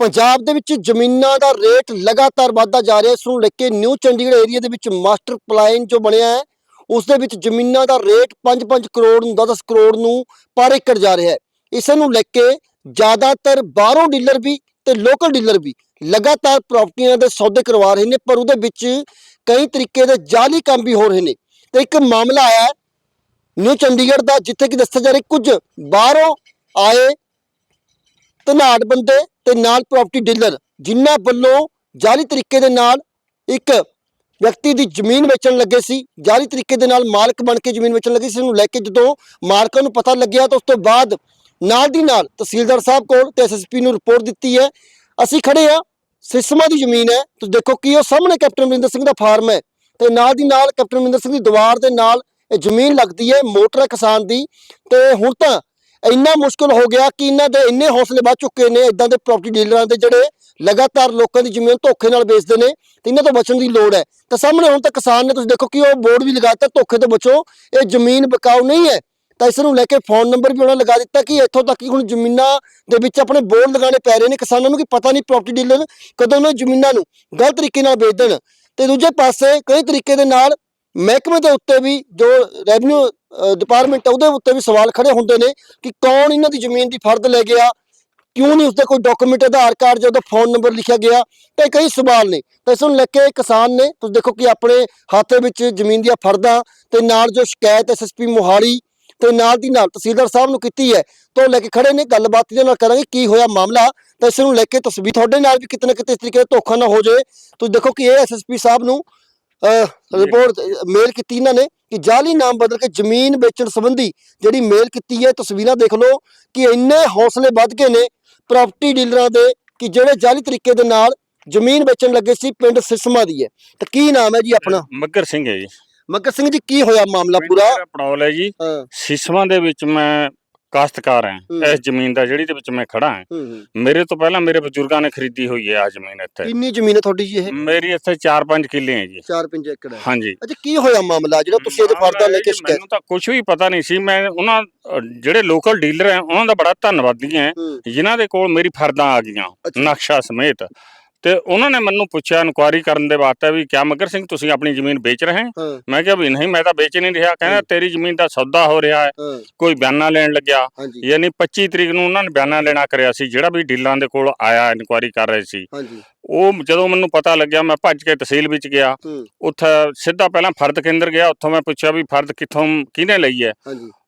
ਪੰਜਾਬ ਦੇ ਵਿੱਚ ਜ਼ਮੀਨਾਂ ਦਾ ਰੇਟ ਲਗਾਤਾਰ ਵਧਦਾ ਜਾ ਰਿਹਾ ਇਸ ਨੂੰ ਲੈ ਕੇ ਨਿਊ ਚੰਡੀਗੜ੍ਹ ਏਰੀਆ ਦੇ ਵਿੱਚ ਮਾਸਟਰ ਪਲਾਨ ਜੋ ਬਣਿਆ ਹੈ, ਉਸ ਦੇ ਵਿੱਚ ਜ਼ਮੀਨਾਂ ਦਾ ਰੇਟ 5-5 ਕਰੋੜ ਨੂੰ 10 ਕਰੋੜ ਨੂੰ ਪਰ ਏਕੜ ਜਾ ਰਿਹਾ ਹੈ। ਇਸ ਨੂੰ ਲੈ ਕੇ ਜ਼ਿਆਦਾਤਰ ਬਾਹਰੋਂ ਡੀਲਰ ਵੀ ਤੇ ਲੋਕਲ ਡੀਲਰ ਵੀ ਲਗਾਤਾਰ ਪ੍ਰਾਪਰਟੀਆਂ ਦੇ ਸੌਦੇ ਕਰਵਾ ਰਹੇ ਨੇ, ਪਰ ਉਹਦੇ ਵਿੱਚ ਕਈ ਤਰੀਕੇ ਦੇ ਜਾਲੀ ਕੰਮ ਵੀ ਹੋ ਰਹੇ ਨੇ। ਤੇ ਇੱਕ ਮਾਮਲਾ ਆਇਆ ਹੈ, ਨਿਊ ਚੰਡੀਗੜ੍ਹ ਦਾ, ਜਿੱਥੇ ਕਿ ਦੱਸਿਆ ਜਾ ਰਿਹਾ ਕੁਝ ਬਾਹਰੋਂ ਆਏ ਧਨਾੜ ਬੰਦੇ ਤੇ ਨਾਲ ਪ੍ਰਾਪਰਟੀ ਡੀਲਰ ਜਿਨ੍ਹਾਂ ਵੱਲੋਂ ਜਾਲੀ ਤਰੀਕੇ ਦੇ ਨਾਲ ਇੱਕ ਵਿਅਕਤੀ ਦੀ ਜ਼ਮੀਨ ਵੇਚਣ ਲੱਗੇ ਸੀ। ਜਾਲੀ ਤਰੀਕੇ ਦੇ ਨਾਲ ਮਾਲਕ ਬਣ ਕੇ ਜ਼ਮੀਨ ਵੇਚਣ ਲੱਗੇ ਸੀ। ਇਸ ਨੂੰ ਲੈ ਕੇ ਜਦੋਂ ਮਾਲਕਾਂ ਨੂੰ ਪਤਾ ਲੱਗਿਆ ਤਾਂ ਉਸ ਤੋਂ ਬਾਅਦ ਨਾਲ ਦੀ ਨਾਲ ਤਹਿਸੀਲਦਾਰ ਸਾਹਿਬ ਕੋਲ ਤੇ ਐਸਐਸਪੀ ਨੂੰ ਰਿਪੋਰਟ ਦਿੱਤੀ ਹੈ। ਅਸੀਂ ਖੜੇ ਆ ਸਿਸਮਾ ਦੀ ਜ਼ਮੀਨ ਹੈ। ਤੁਸੀਂ ਦੇਖੋ ਕੀ ਉਹ ਸਾਹਮਣੇ ਕੈਪਟਨ ਅਮਰਿੰਦਰ ਸਿੰਘ ਦਾ ਫਾਰਮ ਹੈ ਤੇ ਨਾਲ ਦੀ ਨਾਲ ਕੈਪਟਨ ਅਮਰਿੰਦਰ ਸਿੰਘ ਦੀ ਦੀਵਾਰ ਦੇ ਨਾਲ ਇਹ ਜ਼ਮੀਨ ਲੱਗਦੀ ਹੈ ਮੋਟਰ ਹੈ ਕਿਸਾਨ ਦੀ ਤੇ ਹੁਣ ਤਾਂ ਇੰਨਾ ਮੁਸ਼ਕਲ ਹੋ ਗਿਆ ਕਿ ਇਹਨਾਂ ਦੇ ਇੰਨੇ ਹੌਸਲੇ ਵੱਧ ਚੁੱਕੇ ਨੇ ਇਦਾਂ ਦੇ ਪ੍ਰਾਪਰਟੀ ਡੀਲਰਾਂ ਦੇ ਜਿਹੜੇ ਲਗਾਤਾਰ ਲੋਕਾਂ ਦੀ ਜ਼ਮੀਨ ਧੋਖੇ ਨਾਲ ਵੇਚਦੇ ਨੇ ਤੇ ਇਹਨਾਂ ਤੋਂ ਬਚਣ ਦੀ ਲੋੜ ਹੈ। ਤਾਂ ਸਾਹਮਣੇ ਹੁਣ ਤਾਂ ਕਿਸਾਨ ਨੇ ਤੁਸੀਂ ਦੇਖੋ ਕਿ ਉਹ ਬੋਰਡ ਵੀ ਲਗਾਤਾ ਧੋਖੇ ਤੋਂ ਬਚੋ, ਇਹ ਜ਼ਮੀਨ ਬਕਾਊ ਨਹੀਂ ਹੈ। ਤਾਂ ਇਸ ਨੂੰ ਲੈ ਕੇ ਫੋਨ ਨੰਬਰ ਵੀ ਉਹਨਾਂ ਲਗਾ ਦਿੱਤਾ ਕਿ ਇੱਥੋਂ ਤੱਕ ਕਿ ਹੁਣ ਜ਼ਮੀਨਾਂ ਦੇ ਵਿੱਚ ਆਪਣੇ ਬੋਰਡ ਲਗਾਉਣੇ ਪੈ ਰਹੇ ਨੇ। ਕਿਸਾਨਾਂ ਨੂੰ ਕਿ ਪਤਾ ਨਹੀਂ ਪ੍ਰਾਪਰਟੀ ਡੀਲਰ ਕਦੋਂ ਉਹਨਾਂ ਜ਼ਮੀਨਾਂ ਨੂੰ ਗਲਤ ਤਰੀਕੇ ਨਾਲ ਵੇਚ ਦੇਣ। ਤੇ ਦੂਜੇ ਪਾਸੇ ਕਈ ਤਰੀਕੇ ਦੇ ਨਾਲ ਮਹਿਕਮੇ ਦੇ ਉੱਤੇ ਵੀ ਜੋ ਰੈਵਨਿਊ ਡਿਪਾਰਟਮੈਂਟ ਉਹਦੇ ਉੱਤੇ ਵੀ ਸਵਾਲ ਖੜੇ ਹੁੰਦੇ ਨੇ ਕਿ ਕੌਣ ਇਹਨਾਂ ਦੀ ਜ਼ਮੀਨ ਦੀ ਫਰਦ ਲੈ ਗਿਆ, ਕਿਉਂ ਨਹੀਂ ਉਸਦੇ ਕੋਈ ਡਾਕੂਮੈਂਟ ਆਧਾਰ ਕਾਰਡ ਜਾਂ ਉਹਦਾ ਫੋਨ ਨੰਬਰ ਲਿਖਿਆ ਗਿਆ, ਤੇ ਕਈ ਸਵਾਲ ਨੇ। ਤਾਂ ਇਸ ਨੂੰ ਲੈ ਕੇ ਕਿਸਾਨ ਨੇ, ਤੁਸੀਂ ਦੇਖੋ ਕਿ ਆਪਣੇ ਹੱਥ ਵਿੱਚ ਜ਼ਮੀਨ ਦੀਆਂ ਫਰਦਾਂ ਤੇ ਨਾਲ ਜੋ ਸ਼ਿਕਾਇਤ ਐਸਐਸਪੀ ਮੋਹਾਲੀ ਤੇ ਨਾਲ ਦੀ ਨਾਲ ਤਹਿਸੀਲਦਾਰ ਸਾਹਿਬ ਨੂੰ ਕੀਤੀ ਹੈ, ਤੋਂ ਲੈ ਕੇ ਖੜੇ ਨੇ, ਗੱਲਬਾਤ ਦੇ ਨਾਲ ਕਰਾਂਗੇ ਕੀ ਹੋਇਆ ਮਾਮਲਾ, ਤਾਂ ਇਸ ਨੂੰ ਲੈ ਕੇ ਤਸਵੀਰ ਤੁਹਾਡੇ ਨਾਲ ਵੀ ਕਿਤੇ ਨਾ ਕਿਤੇ ਇਸ ਤਰੀਕੇ ਦਾ ਧੋਖਾ ਨਾ ਹੋ ਜਾਏ। ਤੁਸੀਂ ਦੇਖੋ ਕਿ ਇਹ ਐਸਐਸਪੀ ਸਾਹਿਬ ਨੂੰ ਰਿਪੋਰਟ ਮੇਲ ਕੀਤੀ ਇਹਨਾਂ ਨੇ ਕਿ ਜਾਲੀ ਨਾਮ ਬਦਲ ਕੇ ਜ਼ਮੀਨ ਵੇਚਣ ਸੰਬੰਧੀ ਜਿਹੜੀ ਮੇਲ ਕੀਤੀ ਹੈ ਤਸਵੀਰਾਂ ਦੇਖ ਲਓ ਕਿ ਇੰਨੇ ਹੌਸਲੇ ਵੱਧ ਗਏ ਨੇ ਪ੍ਰਾਪਰਟੀ ਡੀਲਰਾਂ ਦੇ ਕਿ ਜਿਹੜੇ ਜਾਲੀ ਤਰੀਕੇ ਦੇ ਨਾਲ ਜ਼ਮੀਨ ਵੇਚਣ ਲੱਗੇ ਸੀ ਪਿੰਡ ਸਿਸਮਾ ਦੀ ਹੈ। ਤਾਂ ਕੀ ਨਾਮ ਹੈ ਜੀ ਆਪਣਾ? ਮੱਗਰ ਸਿੰਘ ਹੈ ਜੀ। ਮੱਕਰ ਸਿੰਘ ਜੀ ਕੀ ਹੋਇਆ ਮਾਮਲਾ ਪੂਰਾ? ਪੜੌਲ ਹੈ ਜੀ। ਹਾਂ। ਸਿਸਵਾਂ ਦੇ ਵਿੱਚ ਮੈਂ ਕਾਸ਼ਤਕਾਰ ਹਾਂ। ਇਸ ਜ਼ਮੀਨ ਦਾ ਜਿਹੜੀ ਦੇ ਵਿੱਚ ਮੈਂ ਖੜਾ ਹਾਂ। ਮੇਰੇ ਤੋਂ ਪਹਿਲਾਂ ਮੇਰੇ ਬਜ਼ੁਰਗਾਂ ਨੇ ਖਰੀਦੀ ਹੋਈ ਹੈ ਆ ਜ਼ਮੀਨ ਇੱਥੇ। ਕਿੰਨੀ ਜ਼ਮੀਨ ਹੈ ਤੁਹਾਡੀ ਜੀ ਇਹ? ਮੇਰੀ ਇੱਥੇ 4-5 ਕਿੱਲੇ ਹੈ ਜੀ। 4-5 ਏਕੜ ਹੈ। ਹਾਂਜੀ। ਅੱਛਾ ਕੀ ਹੋਇਆ ਮਾਮਲਾ? ਜਿਹੜਾ ਤੁਸੀਂ ਇਹਦੇ ਫਰਦਾ ਲੈ ਕੇ ਸ਼ਿਕਾਇਤ ਮੈਨੂੰ ਤਾਂ ਕੁਝ ਵੀ ਪਤਾ ਨਹੀਂ ਸੀ। ਮੈਂ ਉਹਨਾਂ ਜਿਹੜੇ ਲੋਕਲ ਡੀਲਰ ਹੈ ਉਹਨਾਂ ਦਾ ਬੜਾ ਧੰਨਵਾਦੀ ਹਾਂ। ਜਿਨ੍ਹਾਂ ਦੇ ਕੋਲ ਮੇਰੀ ਫਰਦਾਂ ਆ ਗਈਆਂ। ਨਕਸ਼ਾ ਸਮੇਤ। ਤੇ ਉਹਨਾਂ ਨੇ ਮੈਨੂੰ ਪੁੱਛਿਆ ਇਨਕੁਆਇਰੀ ਕਰਨ ਦੇ ਵਾਸਤੇ ਵੀ ਕਿਆ ਮੱਗਰ ਸਿੰਘ ਤੁਸੀਂ ਆਪਣੀ ਜ਼ਮੀਨ ਵੇਚ ਰਹੇ ਹੋ? ਮੈਂ ਕਿਹਾ ਵੀ ਨਹੀਂ ਮੈਂ ਤਾਂ ਵੇਚ ਨਹੀਂ ਰਿਹਾ। ਕਹਿੰਦਾ। ਤੇਰੀ ਜ਼ਮੀਨ ਦਾ ਸੌਦਾ ਹੋ ਰਿਹਾ ਹੈ। ਕੋਈ ਬਿਆਨਾ ਲੈਣ ਲੱਗਿਆ। ਯਾਨੀ 25 ਤਰੀਕ ਨੂੰ ਉਹਨਾਂ ਨੇ ਬਿਆਨਾ ਲੈਣਾ ਕਰਿਆ ਸੀ ਜਿਹੜਾ ਵੀ ਡੀਲਾਂ ਦੇ ਕੋਲ ਆਇਆ ਇਨਕੁਆਇਰੀ ਕਰ ਰਹੇ ਸੀ। ਉਹ ਜਦੋਂ ਮੈਨੂੰ ਪਤਾ ਲੱਗਿਆ ਮੈਂ ਭੱਜ ਕੇ ਤਹਿਸੀਲ ਵਿੱਚ ਗਿਆ। ਉੱਥੇ ਸਿੱਧਾ ਪਹਿਲਾਂ ਫਰਦ ਕੇਂਦਰ ਗਿਆ। ਉੱਥੋਂ ਮੈਂ ਪੁੱਛਿਆ ਵੀ ਫਰਦ ਕਿੱਥੋਂ ਕਿਹਨੇ ਲਈ ਹੈ?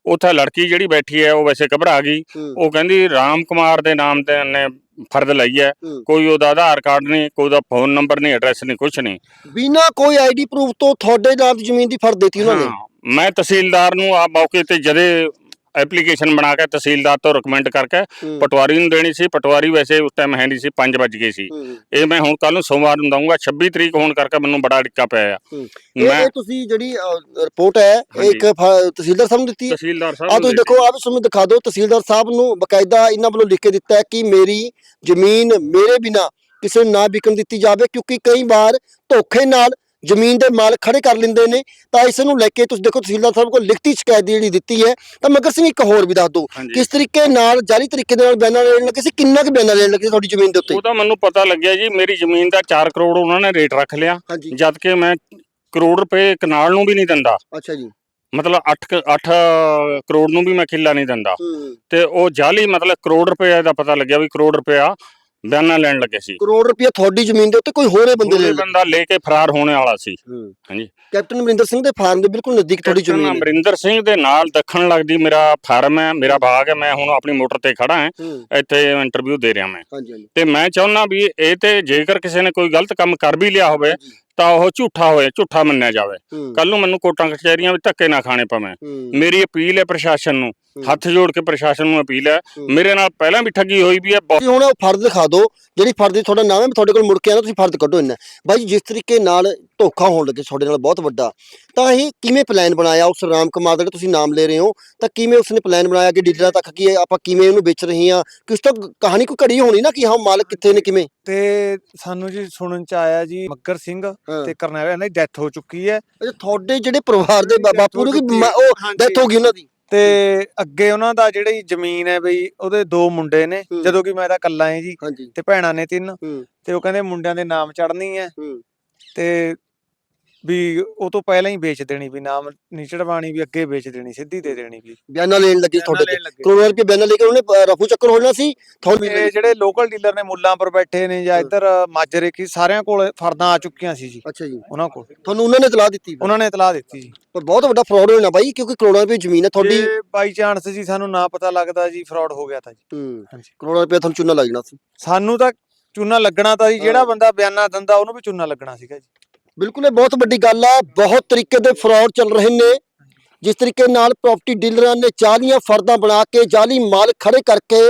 ਉੱਥੇ ਲੜਕੀ ਜਿਹੜੀ ਬੈਠੀ ਹੈ ਉਹ ਵੈਸੇ ਘਬਰਾ ਗਈ। ਉਹ ਕਹਿੰਦੀ ਰਾਮ ਕੁਮਾਰ ਦੇ ਨਾਮ ਤੇ ਨੇ ਫਰਦ ਲਈ ਹੈ। ਕੋਈ ਉਹਦਾ ਆਧਾਰ ਕਾਰਡ ਨਹੀਂ ਕੋਈ ਉਹਦਾ ਫੋਨ ਨੰਬਰ ਨਹੀਂ ਐਡਰੈਸ ਨਹੀਂ ਕੁਝ ਨਹੀਂ। ਬਿਨਾ ਕੋਈ ਆਈਡੀ ਪ੍ਰੂਫ ਤੋਂ ਤੁਹਾਡੇ ਨਾਮ ਦੀ ਜ਼ਮੀਨ ਦੀ ਫਰਦ ਦਿੱਤੀ ਉਹਨਾਂ ਨੇ? ਮੈਂ ਤਹਿਸੀਲਦਾਰ ਨੂੰ ਆ ਮੌਕੇ ਤੇ ਜਦੇ ਐਪਲੀਕੇਸ਼ਨ ਬਣਾ ਕੇ ਤਹਿਸੀਲਦਾਰ ਤੋਂ ਰਿਕਮੈਂਡ ਕਰਕੇ ਪਟਵਾਰੀ ਨੂੰ ਦੇਣੀ ਸੀ। ਪਟਵਾਰੀ ਵੈਸੇ ਉਸ ਟਾਈਮ ਹੈ ਨਹੀਂ ਸੀ 5 ਵਜ ਗਏ ਸੀ। ਇਹ ਮੈਂ ਹੁਣ ਕੱਲ ਨੂੰ ਸੋਮਵਾਰ ਨੂੰ ਦਊਂਗਾ। 26 ਤਰੀਕ ਹੋਣ ਕਰਕੇ ਮੈਨੂੰ ਬੜਾ ਡਿੱਕਾ ਪਿਆ ਆ। ਇਹ ਤੁਸੀਂ ਜਿਹੜੀ ਰਿਪੋਰਟ ਹੈ ਇਹ। ਇੱਕ ਤਹਿਸੀਲਦਾਰ ਸਾਹਿਬ ਨੂੰ ਦਿੱਤੀ? ਹੈ ਤਹਿਸੀਲਦਾਰ ਆ ਸਾਹਿਬ ਤੁਸੀਂ ਨੂੰ ਦੇਖੋ ਆ ਵੀ ਤੁਹਾਨੂੰ ਦਿਖਾ ਦਿਓ। ਤਹਿਸੀਲਦਾਰ ਸਾਹਿਬ ਨੂੰ ਬਕਾਇਦਾ ਇਹਨਾਂ ਵੱਲੋਂ ਲਿਖ ਕੇ ਦਿੱਤਾ ਹੈ ਕਿ ਮੇਰੀ ਜ਼ਮੀਨ ਮੇਰੇ ਬਿਨਾ ਕਿਸੇ ਨੂੰ ਨਾ ਵਿਕਣ ਦਿੱਤੀ ਜਾਵੇ ਕਿਉਂਕਿ ਕਈ ਵਾਰ ਧੋਖੇ ਨਾਲ ਜ਼ਮੀਨ ਦੇ ਮਾਲਕ ਖੜੇ ਕਰ ਲੈਂਦੇ ਨੇ ਤਾਂ ਇਸ ਨੂੰ ਲੈ ਕੇ ਤੁਸੀਂ ਦੇਖੋ ਤਹਿਸੀਲਦਾਰ ਸਾਹਿਬ ਕੋਲ ਲਿਖਤੀ ਸ਼ਿਕਾਇਤ ਜਿਹੜੀ ਦਿੱਤੀ ਹੈ ਤਾਂ ਮਗਰ ਸਿੰਘ ਇੱਕ ਹੋਰ ਵੀ ਦੱਸ ਦਿਓ। ਕਿਸ ਤਰੀਕੇ ਨਾਲ ਜਾਲੀ ਤਰੀਕੇ ਦੇ ਨਾਲ ਬਿਆਨਾਂ ਲੈਣ ਲੱਗੇ ਸੀ ਕਿੰਨਾ ਕੁ ਬਿਆਨਾਂ ਲੈਣ ਲੱਗੇ ਤੁਹਾਡੀ ਜ਼ਮੀਨ ਦੇ ਉੱਤੇ? ਉਹਦਾ ਮੈਨੂੰ ਪਤਾ ਲੱਗਿਆ ਜੀ ਮੇਰੀ ਜ਼ਮੀਨ ਦਾ 4 ਕਰੋੜ ਉਹਨਾਂ ਨੇ ਰੇਟ ਰੱਖ ਲਿਆ ਜਦ ਕਿ ਮੈਂ ਕਰੋੜ ਰੁਪਏ ਕਨਾਲ ਨੂੰ ਵੀ ਨਹੀਂ ਦਿੰਦਾ। ਅੱਛਾ ਜੀ। ਮਤਲਬ 8 8 ਕਰੋੜ ਨੂੰ ਵੀ ਮੈਂ ਕਿੱਲਾ ਨਹੀਂ ਦਿੰਦਾ। ਤੇ ਉਹ ਜਾਲੀ ਮਤਲਬ ਕਰੋੜ ਰੁਪਏ ਦਾ ਪਤਾ ਲੱਗਿਆ ਵੀ ਕਰੋੜ ਰੁਪਇਆ ਬਿਆਨਾ ਲੈਣ ਲੱਗੇ ਸੀ। ਕਰੋੜ ਰੁਪਇਆ ਤੁਹਾਡੀ ਜ਼ਮੀਨ ਦੇ ਉੱਤੇ ਕੋਈ ਹੋਰੇ ਬੰਦੇ ਲੈ ਲਏ? ਬੰਦਾ ਲੈ ਕੇ ਫਰਾਰ ਹੋਣ ਵਾਲਾ ਸੀ। ਹੂੰ। ਹਾਂਜੀ। ਕੈਪਟਨ ਅਮਰਿੰਦਰ ਸਿੰਘ ਦੇ ਫਾਰਮ ਦੇ ਬਿਲਕੁਲ ਨਜ਼ਦੀਕ ਤੁਹਾਡੀ ਜ਼ਮੀਨ ਹੈ। ਅਮਰਿੰਦਰ ਸਿੰਘ ਦੇ ਨਾਲ ਦੱਖਣ ਲੱਗਦੀ ਮੇਰਾ ਫਾਰਮ ਹੈ ਮੇਰਾ ਬਾਗ ਹੈ ਮੈਂ ਹੁਣ ਆਪਣੀ ਮੋਟਰ ਤੇ ਖੜਾ ਹਾਂ। ਹੂੰ। ਇੱਥੇ ਇੰਟਰਵਿਊ ਦੇ ਰਿਹਾ ਮੈਂ। ਹਾਂਜੀ ਹਾਂਜੀ। ਤੇ ਮੈਂ ਚਾਹੁੰਦਾ ਵੀ ਇਹ ਤੇ ਜੇਕਰ ਕਿਸੇ ਨੇ ਕੋਈ ਗਲਤ ਕੰਮ ਕਰ ਵੀ ਲਿਆ ਹੋਵੇ ਤਾਂ ਉਹ ਝੂਠਾ ਹੋਏ ਝੂਠਾ ਮੰਨਿਆ ਜਾਵੇ। ਕੱਲ ਨੂੰ ਮੈਨੂੰ ਕੋਟਾਂ ਕਚਹਿਰੀਆਂ ਵਿੱਚ ਧੱਕੇ ਨਾ ਖਾਣੇ ਪਵੇਂ। ਮੇਰੀ ਅਪੀਲ ਹੈ ਪ੍ਰਸ਼ਾਸਨ ਨੂੰ। ਹੱਥ ਜੋੜ ਕੇ ਪ੍ਰਸ਼ਾਸਨ ਨੂੰ ਅਪੀਲ ਹੈ। ਮੇਰੇ ਨਾਲ ਪਹਿਲਾਂ ਵੀ ਠੱਗੀ ਹੋਈ ਵੀ ਹੈ ਤੁਸੀਂ ਹੁਣ ਉਹ ਫਰਦ ਦਿਖਾ ਦਿਓ ਜਿਹੜੀ ਫਰਦ ਦੀ ਤੁਹਾਡਾ ਨਾਮ ਹੈ ਤੁਹਾਡੇ ਕੋਲ ਮੁੜ ਕੇ ਆਣਾ ਤੁਸੀਂ ਫਰਦ ਕੱਢੋ ਇੰਨਾ। ਬਾਈ ਜਿਸ ਤਰੀਕੇ ਨਾਲ ਧੋਖਾ ਹੋਣ ਲੱਗੇ ਤੁਹਾਡੇ ਨਾਲ ਬਹੁਤ ਵੱਡਾ। ਤਾਂ ਇਹ ਕਿਵੇਂ ਪਲਾਨ ਬਣਾਇਆ ਉਸ ਰਾਮ ਕੁਮਾਰ ਦਾ? ਤੁਸੀਂ ਨਾਮ ਲੈ ਰਹੇ ਹੋ ਤਾਂ ਕਿਵੇਂ ਉਸਨੇ ਪਲਾਨ ਬਣਾਇਆ ਕਿ ਡੀਲਰਾਂ ਤੱਕ ਕੀ ਆਪਾਂ ਕਿਵੇਂ ਉਹਨੂੰ ਵੇਚ ਰਹੇ ਹਾਂ? ਕਿ ਉਸ ਤੋਂ ਕਹਾਣੀ ਕੋਈ ਘੜੀ ਹੋਣੀ ਨਾ ਕਿ ਹਾਂ ਮਾਲਕ ਕਿੱਥੇ ਨੇ ਕਿਵੇਂ? ਤੇ ਸਾਨੂੰ ਜੀ ਸੁਣਨ ਚ ਆਇਆ ਜੀ ਮੱਗਰ ਸਿੰਘ। ਤੇ ਕਰਨੈਲ ਇਹਨਾਂ ਦੀ ਡੈਥ ਹੋ ਚੁੱਕੀ ਹੈ। ਤੁਹਾਡੇ ਜਿਹੜੇ ਪਰਿਵਾਰ ਦੇ ਬਾਪੂ ਨੂੰ ਕਿ। ਉਹ। ਡੈਥ ਹੋ ਗਈ ਉਹਨਾਂ ਦੀ? ਤੇ ਅੱਗੇ ਉਹਨਾਂ ਦਾ ਜਿਹੜੀ ਜ਼ਮੀਨ ਹੈ ਬਈ ਉਹਦੇ ਦੋ ਮੁੰਡੇ ਨੇ। ਜਦੋਂ ਕਿ ਮੈਂ ਤਾਂ ਇਕੱਲਾ ਹਾਂ ਜੀ ਤੇ ਭੈਣਾਂ ਨੇ ਤਿੰਨ। ਤੇ ਉਹ ਕਹਿੰਦੇ ਮੁੰਡਿਆਂ ਦੇ ਨਾਮ ਚੜਨੀ ਹੂੰ। ਤੇ ਵੀ ਉਹ ਤੋਂ ਪਹਿਲਾਂ ਹੀ ਵੇਚ ਦੇਣੀ ਵੀ ਨਾਮ ਨਹੀਂ ਚੜਵਾਣੀ ਵੀ ਅੱਗੇ ਵੇਚ ਦੇਣੀ ਸਿੱਧੀ ਦੇ ਦੇਣੀ ਵੀ। ਬਿਆਨਾ ਲੈਣ ਲੱਗੇ ਤੁਹਾਡੇ ਤੇ। ਲੈਣ ਲੱਗੇ। ਕਰੋੜਾਂ ਰੁਪਏ ਬਿਆਨਾ ਲੈ ਕੇ ਉਹਨੇ ਰਫੂ ਚੱਕਰ ਹੋਣਾ ਸੀ? ਤੁਹਾਨੂੰ ਇਹ ਜਿਹੜੇ ਲੋਕਲ ਡੀਲਰ ਨੇ ਮੁੱਲਾਂਪੁਰ ਬੈਠੇ ਨੇ ਜਾਂ। ਇੱਧਰ ਮਾਜਰੇ ਕੀ ਸਾਰਿਆਂ ਕੋਲ ਫਰਦਾਂ ਆ ਚੁੱਕੀਆਂ ਸੀ ਜੀ। ਅੱਛਾ ਜੀ। ਉਹਨਾਂ ਕੋਲ। ਤੁਹਾਨੂੰ ਉਹਨਾਂ ਨੇ ਇਤਲਾਹ ਦਿੱਤੀ ਉਹਨਾਂ ਨੇ ਇਤਲਾਹ ਦਿੱਤੀ ਜੀ। ਪਰ ਬਹੁਤ ਵੱਡਾ ਫਰਾਡ ਹੋਣਾ ਬਾਈ ਕਿਉਂਕਿ ਕਰੋੜਾਂ ਰੁਪਏ ਜ਼ਮੀਨ ਹੈ ਤੁਹਾਡੀ। ਜੇ ਬਾਈ ਚਾਂਸ ਜੀ ਸਾਨੂੰ ਨਾ ਪਤਾ ਲੱਗਦਾ ਜੀ ਫਰਾਡ ਹੋ ਗਿਆ ਤਾਂ ਜੀ। ਹੂੰ। ਹਾਂਜੀ। ਕਰੋੜਾਂ ਰੁਪਏ ਤੁਹਾਨੂੰ ਚੁੰਨਾ ਲੱਗ ਜਾਣਾ ਸੀ। ਸਾਨੂੰ ਤਾਂ ਚੂਨਾ ਲੱਗਣਾ ਤਾਂ ਜੀ ਜਿਹੜਾ। ਬੰਦਾ ਬਿਆਨਾ ਦਿੰਦਾ ਉਹਨੂੰ ਵੀ ਚੂਨਾ ਲੱਗਣਾ ਸੀਗਾ ਜੀ। ਬਿਲਕੁਲ ਇਹ ਬਹੁਤ ਵੱਡੀ ਗੱਲ ਆ ਬਹੁਤ ਤਰੀਕੇ ਦੇ ਫਰਾਡ ਚੱਲ ਰਹੇ ਨੇ। ਜਿਸ ਤਰੀਕੇ ਨਾਲ ਪ੍ਰਾਪਰਟੀ ਡੀਲਰਾਂ ਨੇ ਜਾਲੀਆਂ ਫਰਦਾਂ ਬਣਾ ਕੇ ਜਾਲੀ ਮਾਲ ਖੜੇ ਕਰਕੇ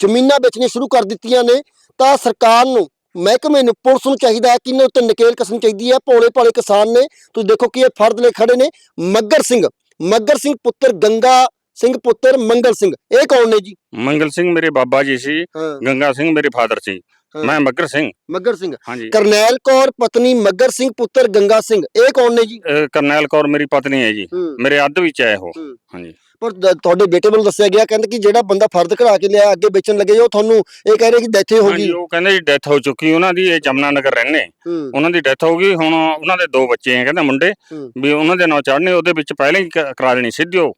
ਜ਼ਮੀਨਾਂ ਵੇਚਣੀਆਂ ਸ਼ੁਰੂ ਕਰ ਦਿੱਤੀਆਂ ਨੇ। ਤਾਂ ਸਰਕਾਰ ਨੂੰ ਮਹਿਕਮੇ ਨੂੰ ਪੁਲਿਸ ਨੂੰ ਚਾਹੀਦਾ ਹੈ ਕਿ ਇਹਨਾਂ ਉੱਤੇ ਨਕੇਲ ਕਸਣੀ ਚਾਹੀਦੀ ਹੈ। ਭੋਲੇ ਭਾਲੇ ਕਿਸਾਨ ਨੇ ਤੁਸੀਂ ਦੇਖੋ ਕਿ ਇਹ ਫਰਦ ਲੈ ਖੜੇ ਨੇ ਮੱਗਰ ਸਿੰਘ। ਮੱਗਰ ਸਿੰਘ ਪੁੱਤਰ ਗੰਗਾ ਸਿੰਘ ਪੁੱਤਰ ਮੰਗਲ ਸਿੰਘ। ਇਹ ਕੌਣ ਨੇ ਜੀ? ਮੰਗਲ ਸਿੰਘ ਮੇਰੇ ਬਾਬਾ ਜੀ ਸੀ ਗੰਗਾ ਸਿੰਘ ਮੇਰੇ ਫਾਦਰ ਸੀ। ਮੈਂ ਮੱਗਰ ਸਿੰਘ। ਮੱਗਰ ਸਿੰਘ। ਹਾਂਜੀ। ਕਰਨੈਲ ਕੌਰ ਪਤਨੀ ਮੱਗਰ ਸਿੰਘ ਪੁੱਤਰ ਗੰਗਾ ਸਿੰਘ ਇਹ ਕੌਣ ਨੇ ਜੀ? ਅਹ ਕਰਨੈਲ ਕੌਰ ਮੇਰੀ ਪਤਨੀ ਹੈ ਜੀ। ਹੂੰ। ਮੇਰੇ ਅੱਧ ਵਿੱਚ ਹੈ ਉਹ। ਹੂੰ। ਹਾਂਜੀ। ਪਰ ਦ- ਤੁਹਾਡੇ ਬੇਟੇ ਵੱਲੋਂ ਦੱਸਿਆ ਗਿਆ ਕਹਿੰਦੇ ਕਿ ਜਿਹੜਾ ਬੰਦਾ ਫਰਦ ਕਢਾ ਕੇ ਲਿਆ ਅੱਗੇ ਵੇਚਣ ਲੱਗੇ ਉਹ ਤੁਹਾਨੂੰ ਇਹ ਕਹਿ ਰਹੇ ਕਿ ਡੈਥ ਹੋ ਹਾਂਜੀ ਗਈ। ਉਹ ਕਹਿੰਦੇ ਜੀ ਡੈਥ ਹੋ ਚੁੱਕੀ ਉਹਨਾਂ ਦੀ ਇਹ ਜਮਨਾ ਨਗਰ ਰਹਿੰਦੇ। ਹੂੰ। ਉਹਨਾਂ ਦੀ ਡੈਥ ਹੋ ਗਈ। ਹੁਣ ਉਹਨਾਂ ਦੇ ਦੋ ਬੱਚੇ ਹੈ ਕਹਿੰਦੇ ਮੁੰਡੇ। ਹੂੰ। ਵੀ ਉਹਨਾਂ ਦੇ ਨਾਂ ਚੜਨੇ ਉਹਦੇ ਵਿੱਚ ਪਹਿਲਾਂ ਹੀ ਕ- ਕਰਾ ਦੇਣੀ ਸਿੱਧੀ ਉਹ।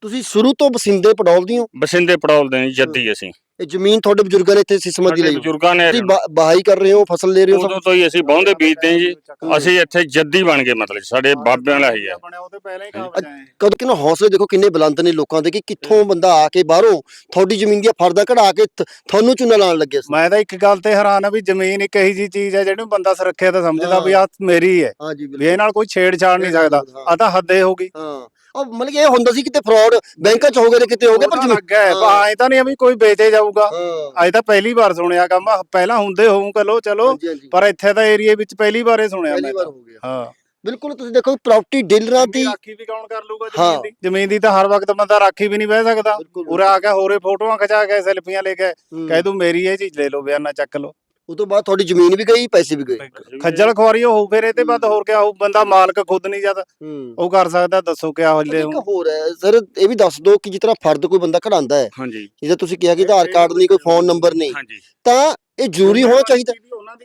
ਤੁਸੀਂ ਸ਼ੁਰੂ ਤੋਂ ਬਸਿੰਦੇ ਪੜੌਲ ਦੀ ਹੋ? ਬਸਿੰਦੇ ਪੜੌਲ ਦੇ ਜੀ, ਜੱਦੀ ਅਸੀਂ। ਇਹ ਜ਼ਮੀਨ ਤੁਹਾਡੇ ਬਜ਼ੁਰਗਾਂ ਨੇ ਇੱਥੇ ਸਿਸਮਤ ਦੀ ਲਈ ਬਜ਼ੁਰਗਾਂ ਨੇ ਤੁਸੀਂ ਬਾ- ਬਾਹਾਈ ਕਰ ਰਹੇ ਹੋ ਫਸਲ ਲੈ ਰਹੇ ਹੋ ਉਦੋਂ ਤੋਂ ਹੀ ਅਸੀਂ ਬਹੁੰਦੇ ਬੀਜਦੇ ਹਾਂ ਜੀ। ਹੂੰ। ਅਸੀਂ ਇੱਥੇ ਜੱਦੀ ਬਣ ਗਏ ਮਤਲਬ ਸਾਡੇ ਬਾਬਿਆਂ ਵਾਲਾ ਹੀ ਹੈ ਉਹਦੇ ਪਹਿਲਾਂ ਹੀ ਕਾਬਜ ਕਦੋਂ ਕਿਨੋਂ ਹੌਸਲੇ ਦੇਖੋ ਕਿੰਨੇ ਬੁਲੰਦ ਨੇ ਲੋਕਾਂ ਦੇ ਕਿ ਕਿੱਥੋਂ ਬੰਦਾ ਆ ਕੇ ਬਾਹਰੋਂ ਤੁਹਾਡੀ ਜ਼ਮੀਨ ਦੀਆਂ ਫਰਦਾਂ ਕਢਾ ਕੇ ਤੁਹਾਨੂੰ ਚੁਣਾ ਲਾਉਣ ਲੱਗੇ ਸੀ। ਮੈਂ ਤਾਂ ਇੱਕ ਗੱਲ ਤੇ ਹੈਰਾਨ ਆ ਵੀ ਜ਼ਮੀਨ ਇੱਕ ਇਹੀ ਜੀ ਚੀਜ਼ ਹੈ ਜਿਹਨੂੰ ਬੰਦਾ ਸੁਰੱਖਿਆ ਤਾਂ ਸਮਝਦਾ ਵੀ ਆ ਮੇਰੀ ਹੈ। ਹਾਂਜੀ ਵੀ ਇਹ ਨਾਲ ਕੋਈ ਛੇੜਛਾੜ ਨਹੀਂ ਸਕਦਾ। ਆ ਤਾਂ ਹੱਦੇ ਹੋ ਗਈ। ਹਾਂ। ਉਹ ਮਤਲਬ ਕਿ ਇਹ ਹੁੰਦਾ ਸੀ ਕਿਤੇ ਫਰਾਡ ਬੈਂਕਾਂ 'ਚ ਹੋ ਗਏ ਤੇ ਕਿਤੇ ਹੋ ਗਏ ਪਰ ਜ਼ਮੀਨ ਲੱਗਾ ਹਾਂ। ਐ ਤਾਂ ਨਹੀਂ ਵੀ ਕੋਈ ਵੇਚੇ ਜਾਊਗਾ। ਹਾਂ। ਅੱਜ ਤਾਂ ਪਹਿਲੀ ਵਾਰ ਸੁਣਿਆ ਕੰਮ ਪਹਿਲਾਂ ਹੁੰਦੇ ਹੋਊ ਕਲੋ ਚਲੋ। ਹਾਂਜੀ ਹਾਂਜੀ। ਪਰ ਇੱਥੇ ਤਾਂ ਏਰੀਏ ਵਿੱਚ ਪਹਿਲੀ ਵਾਰੇ ਸੁਣਿਆ ਪਹਿਲੀ ਮੈਂ ਵਾਰ ਤਾਂ। ਹੋ ਗਿਆ। ਹਾਂ। ਬਿਲਕੁਲ ਤੁਸੀਂ ਦੇਖੋ ਪ੍ਰਾਪਰਟੀ ਡੀਲਰਾਂ ਦੀ ਰਾਖੀ ਵੀ ਕੌਣ ਕਰ ਲੂਗਾ ਹਾਂ। ਜ਼ਮੀਨ ਦੀ ਜ਼ਮੀਨ ਦੀ ਤਾਂ ਹਰ ਵਕਤ ਬੰਦਾ ਰਾਖੀ ਵੀ ਨਹੀਂ ਬਹਿ ਸਕਦਾ। ਬਿਲਕੁਲ ਉਰੇ ਆ ਕੇ ਹੋਰੇ ਫੋਟੋਆਂ ਖਿਚਾ ਕੇ ਸੈਲਫੀਆਂ ਲੈ ਕੇ। ਹੂੰ। ਕਹਿ ਦੂੰ ਮੇਰੀ ਇਹ ਚੀਜ਼ ਲੈ ਲਓ ਬਿਆਨਾ ਚੱਕ ਲਓ। ਉਹ ਤੋਂ ਬਾਅਦ ਤੁਹਾਡੀ ਜ਼ਮੀਨ ਵੀ ਗਈ ਪੈਸੇ ਵੀ ਗਏ। ਖੱਜਲ ਖੁਆਰੀ ਹੋਊ ਫਿਰ ਇਹ ਤੇ ਬਾਅਦ ਹੋਰ ਕਿਆ ਹੋਊ ਬੰਦਾ ਮਾਲਕ ਖੁਦ ਨਹੀਂ ਜਦ ਹੂੰ। ਉਹ ਕਰ ਸਕਦਾ ਦੱਸੋ ਕਿਆ ਹੱਲੇ ਇੱਕ ਹੋਰ ਹੈ ਸਰ ਇਹ ਵੀ ਦੱਸ ਦਿਓ ਕਿ ਜਿਸ ਤਰ੍ਹਾਂ ਫਰਦ ਕੋਈ ਬੰਦਾ ਕਢਾਉਂਦਾ ਹੈ ਹਾਂਜੀ। ਜਿਵੇਂ ਤੁਸੀਂ ਕਿਹਾ ਕਿ ਆਧਾਰ ਕਾਰਡ ਨਹੀਂ ਕੋਈ ਫੋਨ ਨੰਬਰ ਨਹੀਂ ਹਾਂਜੀ। ਤਾਂ ਇਹ ਜ਼ਰੂਰੀ ਹੋਣਾ ਚਾਹੀਦਾ।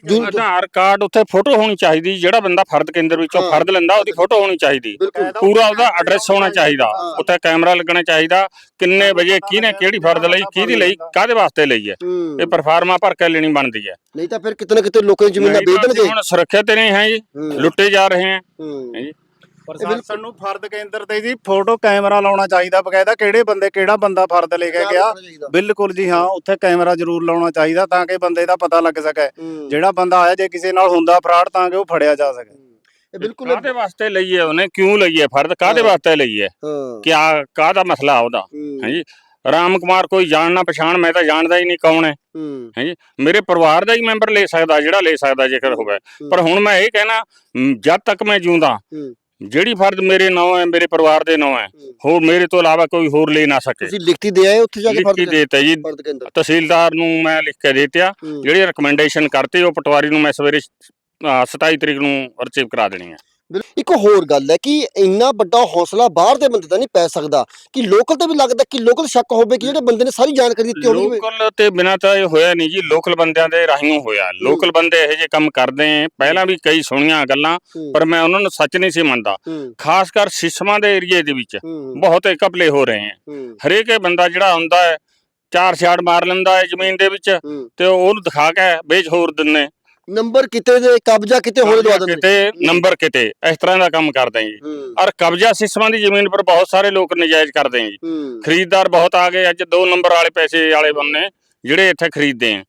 ਜ਼ਰੂਰ- ਆਧਾਰ ਕਾਰਡ ਉੱਥੇ ਫੋਟੋ ਹੋਣੀ ਚਾਹੀਦੀ ਜਿਹੜਾ ਬੰਦਾ ਫਰਦ ਕੇਂਦਰ ਵਿੱਚੋਂ ਹਾਂ। ਫਰਦ ਲੈਂਦਾ ਉਹਦੀ ਫੋਟੋ ਹੋਣੀ ਚਾਹੀਦੀ। ਬਿਲਕੁਲ। ਪੂਰਾ ਉਹਦਾ ਐਡਰੈਸ ਹੋਣਾ ਚਾਹੀਦਾ। ਹਾਂ। ਉੱਥੇ ਕੈਮਰਾ ਲੱਗਣਾ ਚਾਹੀਦਾ ਕਿੰਨੇ ਵਜੇ ਕਿਹਨੇ ਕਿਹੜੀ ਫਰਦ ਲਈ ਕਿਹਦੀ ਲਈ ਕਾਹਦੇ ਵਾਸਤੇ ਲਈ ਹੈ? ਹੂੰ। ਇਹ ਪਰਫਾਰਮਾ ਭਰ ਕੇ ਲੈਣੀ ਬਣਦੀ ਹੈ। ਨਹੀਂ ਤਾਂ ਫਿਰ ਕਿਤੇ ਨਾ ਕਿਤੇ ਲੋਕਾਂ ਦੀ ਜ਼ਮੀਨਾਂ ਨਹੀਂ ਤਾਂ ਵੇਚ ਅਸੀਂ ਦੇਣਗੇ ਹੁਣ ਸੁਰੱਖਿਆ ਤੇ ਨਹੀਂ ਹੈ ਜੀ ਹੂੰ, ਲੁੱਟੇ ਜਾ ਰਹੇ ਹੈ। ਹੂੰ। ਜੀ। ਪ੍ਰਸ਼ਾਸਨ ਨੂੰ ਫਰਦ ਕੇਂਦਰ ਤੇ ਜੀ ਫੋਟੋ ਕੈਮਰਾ ਲਾਉਣਾ ਚਾਹੀਦਾ ਬਕਾਇਦਾ ਕਿਹੜੇ ਬੰਦੇ ਕਿਹੜਾ ਬੰਦਾ ਫਰਦ ਲੈ ਕੇ ਗਿਆ? ਬਿਲਕੁਲ ਜੀ ਹਾਂ ਉੱਥੇ ਕੈਮਰਾ ਜ਼ਰੂਰ ਲਾਉਣਾ ਚਾਹੀਦਾ ਤਾਂ ਕਿ ਬੰਦੇ ਦਾ ਪਤਾ ਲੱਗ ਸਕੇ। ਜਿਹੜਾ ਬੰਦਾ ਆਇਆ ਜੇ ਕਿਸੇ ਨਾਲ ਹੁੰਦਾ ਫਰਾਡ ਤਾਂ ਕਿ ਉਹ ਫੜਿਆ ਜਾ ਸਕੇ। ਇਹ ਬਿਲਕੁਲ ਕਾਹਦੇ ਵਾਸਤੇ ਲਈ ਹੈ ਉਹਨੇ? ਕਿਉਂ ਲਈ ਹੈ ਫਰਦ? ਕਾਹਦੇ। ਵਾਸਤੇ ਲਈ ਹੈ? ਕਿਆ ਕਾਹਦਾ ਮਸਲਾ ਉਹਦਾ? ਹੂੰ, ਹਾਂਜੀ ਰਾਮ ਕੁਮਾਰ ਕੋਈ ਜਾਣ ਨਾ ਪਛਾਣ ਮੈਂ ਤਾਂ ਜਾਣਦਾ ਹੀ ਨਹੀਂ ਕੌਣ ਹੈ। ਹੂੰ, ਮੇਰੇ ਪਰਿਵਾਰ ਦਾ ਹੀ ਮੈਂਬਰ ਲੈ ਸਕਦਾ ਜਿਹੜਾ ਲੈ ਸਕਦਾ ਜੇਕਰ ਹੋਵੇ। ਪਰ ਹੁਣ ਮੈਂ ਇਹ ਕਹਿਣਾ ਜਦ ਤੱਕ ਮੈਂ ਜਿਉਂਦਾ। ਜਿਹੜੀ ਫਰਦ ਮੇਰੇ ਨਾਂ ਹੈ ਮੇਰੇ ਪਰਿਵਾਰ ਦੇ ਨਾਂ ਹੈ। ਹੋਰ ਮੇਰੇ ਤੋਂ ਇਲਾਵਾ ਕੋਈ ਹੋਰ ਲੈ ਨਾ ਸਕੇ। ਤੁਸੀਂ ਲਿਖਤੀ ਦੇ ਆਏ ਉੱਥੇ ਜਾ ਕੇ ਫਰਦ ਦੇਤਾ ਜੀ। ਤਹਿਸੀਲਦਾਰ ਨੂੰ ਮੈਂ ਲਿਖ ਕੇ ਦੇਤਿਆ। ਜਿਹੜੀ ਰეკਮੈਂਡੇਸ਼ਨ ਕਰਤੀ ਉਹ ਪਟਵਾਰੀ ਨੂੰ ਮੈਂ ਸਵੇਰੇ ਅ, 27 ਤਰੀਕ ਨੂੰ ਰਿਸੀਵ ਕਰਾ ਦੇਣੀ ਹੈ। ਇੱਕ ਹੋਰ ਗੱਲ ਹੈ ਕਿ ਇੰਨਾ ਵੱਡਾ ਹੌਸਲਾ ਬਾਹਰ ਦੇ ਬੰਦੇ ਦਾ ਨਹੀਂ ਪੈ ਸਕਦਾ ਕਿ ਲੋਕਲ ਤੇ ਵੀ ਲੱਗਦਾ ਕਿ ਲੋਕਲ ਸ਼ੱਕ ਹੋਵੇ ਕਿ ਜਿਹੜੇ ਬੰਦੇ ਨੇ ਸਾਰੀ ਜਾਣਕਾਰੀ ਦਿੱਤੀ ਹੋਣੀ ਲੋਕਲ ਤੇ ਬਿਨਾਂ ਤਾਂ ਇਹ ਹੋਇਆ ਨਹੀਂ ਜੀ ਲੋਕਲ ਬੰਦਿਆਂ ਦੇ ਰਾਹੀਂ ਹੋਇਆ। ਲੋਕਲ ਬੰਦੇ ਇਹੋ ਜਿਹੇ ਕੰਮ ਕਰਦੇ ਆ ਪਹਿਲਾਂ ਵੀ ਕਈ ਸੁਣੀਆਂ ਗੱਲਾਂ ਪਰ ਮੈਂ ਉਹਨਾਂ ਨੂੰ ਸੱਚ ਨਹੀਂ ਸੀ ਮੰਨਦਾ। ਖਾਸ ਕਰ ਸਿਸਮਾਂ ਦੇ ਏਰੀਏ ਦੇ ਵਿੱਚ ਬਹੁਤ ਘਪਲੇ ਹੋ ਰਹੇ ਹੈ ਹੂੰ। ਹਰੇਕ ਬੰਦਾ ਜਿਹੜਾ ਹੁੰਦਾ ਹੈ ਚਾਰ ਛਾੜ ਮਾਰ ਲੈਂਦਾ ਹੈ ਜ਼ਮੀਨ ਦੇ ਵਿੱਚ ਤੇ ਉਹਨੂੰ ਦਿਖਾ ਕੇ ਵੇਚ ਹੋਰ ਦਿੰਨੇ ਨੰਬਰ ਕਿਤੇ ਦੇ ਕਬਜ਼ਾ ਕਿਤੇ ਹੋਰ ਦਵਾ ਦਿੰਦੇ। ਕਿਤੇ ਨੰਬਰ ਕਿਤੇ ਇਸ ਤਰ੍ਹਾਂ ਦਾ ਕੰਮ ਕਰਦੇ ਜੀ ਔਰ ਕਬਜ਼ਾ ਸਿਸਮਾਂ ਦੀ ਜ਼ਮੀਨ ਪਰ ਬਹੁਤ ਸਾਰੇ ਲੋਕ ਨਜਾਇਜ਼ ਕਰਦੇ ਜੀ ਖਰੀਦਦਾਰ ਬਹੁਤ ਆ ਗਏ ਅੱਜ ਦੋ ਨੰਬਰ ਵਾਲੇ ਪੈਸੇ ਵਾਲੇ ਬੰਨੇ ਜਿਹੜੇ ਇੱਥੇ ਖਰੀਦਦੇ ਆ।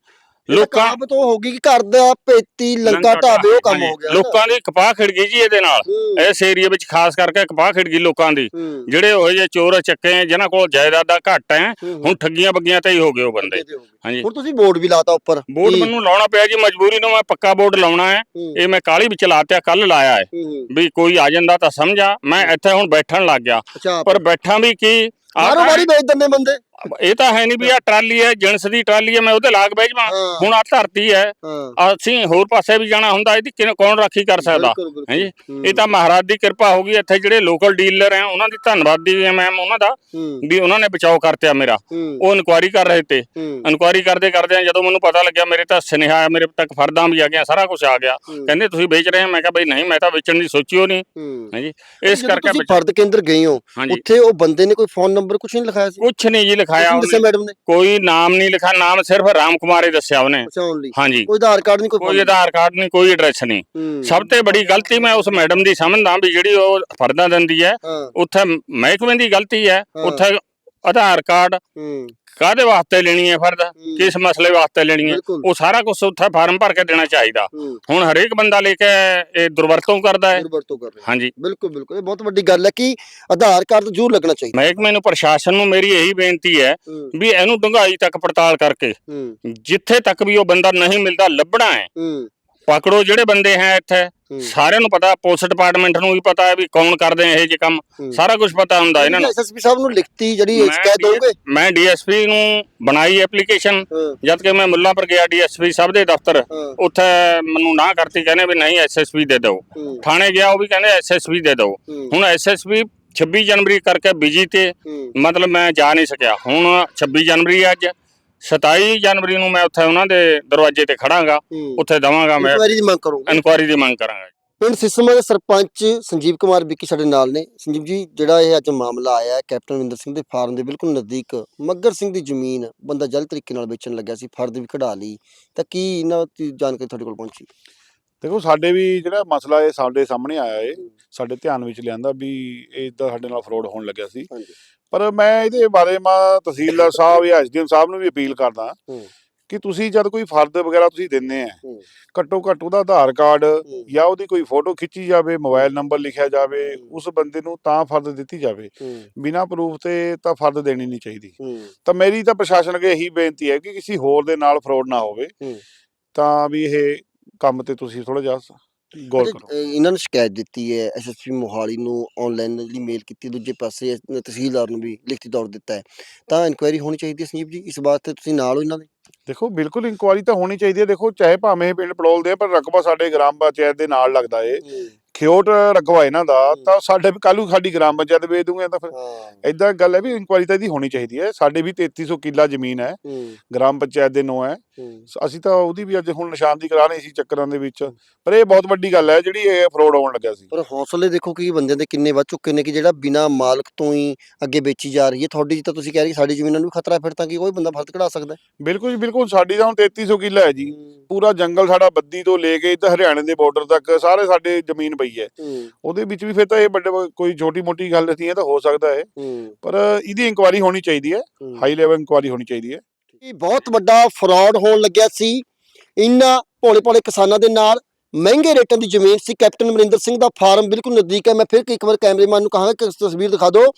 ਲੋਕਾਂ ਕਹਾਵਤ ਉਹ ਹੋ ਗਈ ਕਿ ਘਰ ਦਾ ਪੇਤੀ ਲੰਕਾ ਢਾਬੇ ਉਹ ਕੰਮ ਹੋ ਗਿਆ ਲੋਕਾਂ ਦੀ ਕਪਾਹ ਖਿੜ ਗਈ ਜੀ ਇਹਦੇ ਨਾਲ। ਹੂੰ, ਇਸ ਏਰੀਆ ਵਿੱਚ ਖਾਸ ਕਰਕੇ ਕਪਾਹ ਖਿੜ ਗਈ ਲੋਕਾਂ ਦੀ। ਹੂੰ, ਜਿਹੜੇ ਉਹ ਜਿਹੇ ਚੋਰ ਚੱਕੇ ਜਿਨ੍ਹਾਂ ਕੋਲ ਜਾਇਦਾਦਾਂ ਘੱਟ ਹੈ ਹੂੰ, ਹੁਣ ਠੱਗੀਆਂ ਬੱਗੀਆਂ ਤੇ ਹੀ ਹੋ ਗਏ ਉਹ ਬੰਦੇ। ਕਿਤੇ ਹੋ ਗਏ। ਹਾਂਜੀ। ਹੁਣ ਤੁਸੀਂ ਬੋਰਡ ਵੀ ਲਾਤਾ ਉੱਪਰ। ਬੋਰਡ? ਮੈਨੂੰ ਲਾਉਣਾ ਪਿਆ ਜੀ ਮਜਬੂਰੀ ਨੂੰ ਮੈਂ ਪੱਕਾ ਬੋਰਡ ਲਾਉਣਾ ਹੈ। ਹੂੰ, ਇਹ ਮੈਂ ਕਾਲੀ ਵਿੱਚ ਲਾਤਿਆ ਕੱਲ ਲਾਇਆ ਹੈ। ਹੂੰ, ਵੀ ਕੋਈ ਆ ਜਾਂਦਾ ਤਾਂ ਸਮਝਾ ਮੈਂ ਇੱਥੇ ਹੁਣ ਬੈਠਣ ਲੱਗ ਗਿਆ। ਅੱਛਾ ਪਰ ਬੈਠਾ ਵੀ ਕੀ? ਆਹ ਵੇਚ ਦਿੰਦੇ ਬੰਦੇ। ਇਹ ਤਾਂ ਹੈ ਨਹੀਂ ਵੀ ਆ ਟਰਾਲੀ ਹੈ ਜਿਣਸ ਦੀ ਟਰਾਲੀ ਹੈ ਮੈਂ ਉਹਦੇ ਲਾਗ ਬਹਿ ਜਾਵਾਂ। ਹਾਂ। ਹੁਣ ਆ ਧਰਤੀ ਹੈ ਹਾਂ। ਅਸੀਂ ਹੋਰ ਪਾਸੇ ਵੀ ਜਾਣਾ ਹੁੰਦਾ ਇਹਦੀ ਕਿਹਨੇ- ਕੌਣ ਰਾਖੀ ਕਰ ਸਕਦਾ। ਹਾਂਜੀ ਹੂੰ, ਇਹ ਤਾਂ ਮਹਾਰਾਜ ਦੀ ਕਿਰਪਾ ਹੋ ਗਈ ਇੱਥੇ ਜਿਹੜੇ ਲੋਕਲ ਡੀਲਰ ਆ ਉਹਨਾਂ ਦੀ ਧੰਨਵਾਦੀ ਹਾਂ ਮੈਮ ਉਹਨਾਂ ਦਾ ਹੂੰ, ਵੀ ਉਹਨਾਂ ਨੇ ਬਚਾਓ ਕਰਤਿਆ ਮੇਰਾ। ਹੂੰ, ਉਹ ਇਨਕੁਆਇਰੀ ਕਰ ਰਹੇ ਤੇ। ਹੂੰ, ਇਨਕੁਆਇਰੀ ਕਰਦੇ ਕਰਦੇ ਜਦੋਂ ਮੈਨੂੰ ਪਤਾ ਲੱਗਿਆ ਮੇਰੇ ਤਾਂ ਸੁਨੇਹਾ ਆਇਆ ਮੇਰੇ ਤੱਕ ਫਰਦਾਂ ਵੀ ਆ ਗਿਆ ਸਾਰਾ ਕੁਝ ਆ ਗਿਆ। ਹੂੰ, ਕਹਿੰਦੇ ਤੁਸੀਂ ਵੇਚ ਰਹੇ ਹੋ? ਮੈਂ ਕਿਹਾ ਬਈ ਨਹੀਂ ਮੈਂ ਤਾਂ ਵੇਚਣ ਦੀ ਸੋਚੀ ਹੋ। ਨਹੀਂ ਹੂੰ। ਹਾਂਜੀ ਇਸ ਕਰਕੇ ਫਰਦ ਕੇਂਦਰ ਗਏ ਹੋ ਉੱਥੇ ਉਹ ਬੰਦੇ ਨੇ ਕੋਈ ਫੋਨ ਨੰਬਰ ਕੁਝ ਨਹੀਂ ਲਿਖਾਇਆ ਸੀ? ਕੁਛ ਨਹੀਂ ਜੀ ਲਿਖਾਇਆ ਦੱਸਿਆ ਉਹਨੇ। ਮੈਡਮ ਨੇ? ਕੋਈ ਨਾਮ ਨਹੀਂ ਲਿਖਾ ਨਾਮ ਸਿਰਫ ਰਾਮ ਕੁਮਾਰ ਹੀ ਦੱਸਿਆ ਉਹਨੇ। ਹਾਂਜੀ। ਕੋਈ ਆਧਾਰ ਕਾਰਡ ਨਹੀਂ ਕੋਈ ਕੋਈ ਆਧਾਰ ਕਾਰਡ ਨਹੀਂ ਕੋਈ ਐਡਰੈਸ ਨਹੀਂ। ਸਭ ਤੋਂ ਬੜੀ ਗਲਤੀ ਮੈਂ ਉਸ ਮੈਡਮ ਦੀ ਸਮਝਦਾ ਵੀ ਜਿਹੜੀ ਉਹ ਫਰਦਾਂ ਦਿੰਦੀ ਹੈ ਉੱਥੇ ਮਹਿਕਮੇ ਦੀ ਗਲਤੀ ਹੈ। ਉੱਥੇ ਆਧਾਰ ਕਾਰਡ ਕਾਹਦੇ ਵਾਸਤੇ ਲੈਣੀ ਹੈ ਫਰਦ ਕਿਸ ਮਸਲੇ ਵਾਸਤੇ ਲੈਣੀ ਹੈ? ਉਹ ਸਾਰਾ ਕੁਝ ਉੱਥੇ ਫਾਰਮ ਭਰ ਕੇ ਦੇਣਾ ਚਾਹੀਦਾ। ਹੁਣ ਹਰੇਕ ਬੰਦਾ ਲੈ ਕੇ ਇਹ ਦੁਰਵਰਤੋਂ ਕਰਦਾ ਹੈ। ਵਰਤੋਂ ਕਰ ਰਹੇ। ਹਾਂਜੀ। ਬਿਲਕੁਲ ਬਿਲਕੁਲ। ਇਹ ਬਹੁਤ ਵੱਡੀ ਗੱਲ ਹੈ ਕਿ ਆਧਾਰ ਕਾਰਡ ਜ਼ਰੂਰ ਲੱਗਣਾ ਚਾਹੀਦਾ। ਮਹਿਕਮੇ ਨੂੰ ਪ੍ਰਸ਼ਾਸਨ ਨੂੰ ਮੇਰੀ ਇਹੀ ਬੇਨਤੀ ਹੈ ਵੀ ਇਹਨੂੰ ਡੂੰਘਾਈ ਤੱਕ ਪੜਤਾਲ ਕਰਕੇ ਜਿੱਥੇ ਤੱਕ ਵੀ ਉਹ ਬੰਦਾ ਨਹੀਂ ਮਿਲਦਾ ਲੱਭਣਾ ਹੈ। ਪਕੜੋ ਜਿਹੜੇ ਬੰਦੇ ਹੈ ਇੱਥੇ। ਸਾਰਿਆਂ ਨੂੰ ਪਤਾ ਪੁਲਿਸ ਡਿਪਾਰਟਮੈਂਟ ਨੂੰ ਵੀ ਪਤਾ ਹੈ ਵੀ ਕੌਣ ਕਰਦੇ ਆ ਇਹ ਜੇ ਕੰਮ। ਸਾਰਾ ਕੁਝ ਪਤਾ ਹੁੰਦਾ ਇਹਨਾਂ ਨੂੰ। ਐਸਐਸਪੀ ਸਾਹਿਬ ਨੂੰ ਲਿਖਤੀ ਜਿਹੜੀ ਸ਼ਿਕਾਇਤ ਦੋਗੇ ਮੈਂ ਡੀਐਸਪੀ ਨੂੰ ਬਣਾਈ ਐਪਲੀਕੇਸ਼ਨ ਜਦ ਕਿ ਮੈਂ ਮੁੱਲਾਂਪੁਰ ਗਿਆ ਡੀਐਸਪੀ ਸਾਹਿਬ ਦੇ ਦਫ਼ਤਰ। ਉੱਥੇ ਮੈਨੂੰ ਨਾ ਕਰਤੀ ਕਹਿੰਦੇ ਵੀ ਨਹੀਂ ਐਸਐਸਪੀ ਦੇ ਦਿਓ। ਥਾਣੇ ਗਿਆ ਉਹ ਵੀ ਕਹਿੰਦੇ ਐਸਐਸਪੀ ਦੇ ਦਿਓ। ਹੁਣ ਐਸਐਸਪੀ 26 ਜਨਵਰੀ ਕਰਕੇ ਬਿਜ਼ੀ ਤੇ ਮਤਲਬ ਮੈਂ ਜਾ ਨਹੀਂ ਸਕਿਆ। ਹੁਣ 26 ਜਨਵਰੀ ਅੱਜ। 27 ਜਨਵਰੀ ਨੂੰ ਮੈਂ ਉੱਥੇ ਉਹਨਾਂ ਦੇ ਦਰਵਾਜ਼ੇ ਤੇ ਖੜਾਂਗਾ ਹੂੰ। ਉੱਥੇ ਦਵਾਂਗਾ ਮੈਂ ਇਨਕੁਆਇਰੀ ਦੀ ਮੰਗ ਕਰੂੰਗਾ? ਇਨਕੁਆਇਰੀ ਦੀ ਮੰਗ ਕਰਾਂਗਾ ਪਿੰਡ ਸਿਸਮਾ ਦੇ ਸਰਪੰਚ ਸੰਜੀਵ ਕੁਮਾਰ ਵਿੱਕੀ ਸਾਡੇ ਨਾਲ ਨੇ। ਸੰਜੀਵ ਜੀ ਜਿਹੜਾ ਇਹ ਅੱਜ ਮਾਮਲਾ ਆਇਆ ਹੈ ਕੈਪਟਨ ਅਮਰਿੰਦਰ ਸਿੰਘ ਦੇ ਫਾਰਮ ਦੇ ਬਿਲਕੁਲ ਨਜ਼ਦੀਕ ਮੱਗਰ ਸਿੰਘ ਦੀ ਜ਼ਮੀਨ ਬੰਦਾ ਜਲ ਤਰੀਕੇ ਨਾਲ ਵੇਚਣ ਲੱਗਿਆ ਸੀ ਫਰਦ ਵੀ ਕਢਾ ਲਈ। ਤਾਂ ਕੀ ਇਹਨਾਂ ਦੀ ਜਾਣਕਾਰੀ ਤੁਹਾਡੇ ਕੋਲ ਪਹੁੰਚੀ? ਦੇਖੋ ਸਾਡੇ ਵੀ ਜਿਹੜਾ ਮਸਲਾ ਇਹ ਸਾਡੇ ਸਾਹਮਣੇ ਆਇਆ ਏ ਸਾਡੇ ਧਿਆਨ ਵਿੱਚ ਲਿਆਂਦਾ ਵੀ ਇਹ ਇਦਾਂ ਸਾਡੇ ਨਾਲ ਫਰਾਡ ਹੋਣ ਲੱਗਿਆ ਸੀ ਪਰ ਮੈਂ ਇਹਦੇ ਬਾਰੇ ਮਾ ਤਹਿਸੀਲਦਾਰ ਸਾਹਿਬ ਜਾਂ ਐਸਡੀਐਮ ਸਾਹਿਬ ਨੂੰ ਵੀ ਅਪੀਲ ਕਰਦਾ। ਕਿ ਤੁਸੀਂ ਜਦ ਕੋਈ ਫਰਦ ਵਗੈਰਾ ਤੁਸੀਂ ਦਿੰਦੇ ਆ। ਘੱਟੋ ਘੱਟ ਉਹਦਾ ਆਧਾਰ ਕਾਰਡ। ਜਾਂ ਉਹਦੀ ਕੋਈ ਫੋਟੋ ਖਿੱਚੀ ਜਾਵੇ ਮੋਬਾਈਲ ਨੰਬਰ ਲਿਖਿਆ ਜਾਵੇ। ਉਸ ਬੰਦੇ ਨੂੰ ਤਾਂ ਫਰਦ ਦਿੱਤੀ ਜਾਵੇ ਬਿਨਾਂ ਪ੍ਰੂਫ ਤੇ ਤਾਂ ਫਰਦ ਦੇਣੀ ਨਹੀਂ ਚਾਹੀਦੀ ਤਾਂ ਮੇਰੀ ਤਾਂ ਪ੍ਰਸ਼ਾਸਨ ਅੱਗੇ ਇਹੀ ਬੇਨਤੀ ਹੈ ਕਿ ਕਿਸੇ ਹੋਰ ਦੇ ਨਾਲ ਫਰਾਡ ਨਾ ਹੋਵੇ। ਤਾਂ ਵੀ ਇਹ ਕੰਮ ਤੇ ਤੁਸੀਂ ਥੋੜਾ ਜਿਹਾ ਗੌਰ ਕਰੋ। ਇਹ- ਇਹਨਾਂ ਨੇ ਸ਼ਿਕਾਇਤ ਦਿੱਤੀ ਹੈ ਐਸਐਸਪੀ ਮੋਹਾਲੀ ਨੂੰ ਆਨਲਾਈਨ ਜਿਹੜੀ ਮੇਲ ਕੀਤੀ ਦੂਜੇ ਪਾਸੇ ਤਹਿਸੀਲਦਾਰ ਨੂੰ ਵੀ ਲਿਖਤੀ ਤੌਰ ਦਿੱਤਾ ਹੈ। ਤਾਂ ਇਨਕੁਆਇਰੀ ਹੋਣੀ ਚਾਹੀਦੀ ਹੈ ਸੰਜੀਵ ਜੀ ਇਸ ਬਾਤ ਤੇ ਤੁਸੀਂ ਨਾਲ ਹੋ ਇਹਨਾਂ ਦੇ? ਦੇਖੋ ਬਿਲਕੁਲ ਇਨਕੁਆਰੀ ਤਾਂ ਹੋਣੀ ਚਾਹੀਦੀ ਹੈ। ਦੇਖੋ ਚਾਹੇ ਭਾਵੇਂ ਇਹ ਪਿੰਡ ਪੜੋਲ ਦੇ ਆ, ਪਰ ਰਕਬਾ ਸਾਡੇ ਗ੍ਰਾਮ ਪੰਚਾਇਤ ਦੇ ਨਾਲ ਲੱਗਦਾ ਏ। ਖਿਓਟ ਰਕਬਾ ਇਹਨਾਂ ਦਾ। ਤਾਂ ਸਾਡੇ ਵੀ ਕੱਲੂ ਸਾਡੀ ਗ੍ਰਾਮ ਪੰਚਾਇਤ ਵੇਚ ਦੂੰਗੇ ਤਾਂ ਫਿਰ ਇਦਾਂ ਗੱਲ ਹੈ ਵੀ ਇਨਕੁਆਰੀ ਤਾਂ ਇਹਦੀ ਹੋਣੀ ਚਾਹੀਦੀ ਹੈ। ਸਾਡੇ ਵੀ 3300 ਕਿੱਲਾ ਜ਼ਮੀਨ ਹੈ ਗ੍ਰਾਮ ਪੰਚਾਇਤ ਦੇ ਨਾਂ ਹੈ। ਅਸੀਂ ਤਾਂ ਉਹਦੀ ਵੀ ਅੱਜ ਹੁਣ ਨਿਸ਼ਾਨਦੀ ਕਰਾ ਰਹੇ ਸੀ ਚੱਕਰਾਂ ਦੇ ਵਿੱਚ। ਪਰ ਇਹ ਬਹੁਤ ਵੱਡੀ ਗੱਲ ਹੈ ਜਿਹੜੀ ਇਹ ਫਰੋਡ ਹੋਣ ਲੱਗਿਆ ਸੀ। ਪਰ ਹੌਸਲੇ ਦੇਖੋ ਕਿ ਬੰਦਿਆਂ ਦੇ ਕਿੰਨੇ ਵੱਧ ਚੁੱਕੇ ਨੇ ਕਿ ਜਿਹੜਾ ਬਿਨਾ ਮਾਲਕ ਤੋਂ ਹੀ ਅੱਗੇ ਵੇਚੀ ਜਾ ਰਹੀ ਹੈ। ਤੁਹਾਡੀ ਜੀ ਤਾਂ ਤੁਸੀਂ ਕਹਿ ਰਹੇ ਸਾਡੀ ਜ਼ਮੀਨਾਂ ਨੂੰ ਖਤਰਾ ਫਿਰ ਤਾਂ ਕਿ ਕੋਈ ਬੰਦਾ ਫਰਦ ਕਢਾ ਸਕਦਾ ਬਿਲਕੁਲ ਜੀ ਬਿਲਕੁਲ। ਸਾਡੀ ਤਾਂ ਹੁਣ 3300 ਕਿੱਲਾ ਹੈ ਜੀ। ਪੂਰਾ ਜੰਗਲ ਸਾਡਾ ਬੱਦੀ ਤੋਂ ਲੈ ਕੇ ਇੱਧਰ ਹਰਿਆਣੇ ਦੇ ਬਾਰਡਰ ਤੱਕ ਸਾਰੇ ਸਾਡੇ ਜ਼ਮੀਨ ਪਈ ਹੈ ਹੂੰ। ਉਹਦੇ ਵਿੱਚ ਵੀ ਫਿਰ ਤਾਂ ਇਹ ਵੱਡੇ ਕੋਈ ਛੋਟੀ ਮੋਟੀ ਗੱਲ ਨਹੀਂ ਹੈ ਤਾਂ ਹੋ ਸਕਦਾ ਹੈ। ਪਰ ਇਹਦੀ ਇਨਕੁਆਰੀ ਹੋਣੀ ਚਾਹੀਦੀ ਹੈ। ਹੂੰ। ਹਾਈ ਲੈਵਲ ਇਨਕੁਆਰੀ ਹੋਣੀ ਚਾਹੀਦੀ ਹੈ। ਇਹ ਬਹੁਤ ਵੱਡਾ ਫਰਾਡ ਹੋਣ ਲੱਗਿਆ ਸੀ। ਇਨ੍ਹਾਂ ਭੋਲੇ ਭੋਲੇ ਕਿਸਾਨਾਂ ਦੇ ਨਾਲ ਮਹਿੰਗੇ ਰੇਟਾਂ ਦੀ ਜ਼ਮੀਨ ਸੀ। ਕੈਪਟਨ ਅਮਰਿੰਦਰ ਸਿੰਘ ਦਾ ਫਾਰਮ ਬਿਲਕੁਲ ਨਜ਼ਦੀਕ ਹੈ। ਮੈਂ ਫਿਰ ਇੱਕ ਵਾਰ ਕੈਮਰੇਮੈਨ ਨੂੰ ਕਹਾਂਗਾ ਕਿ ਤਸਵੀਰ ਦਿਖਾ ਦਿਓ।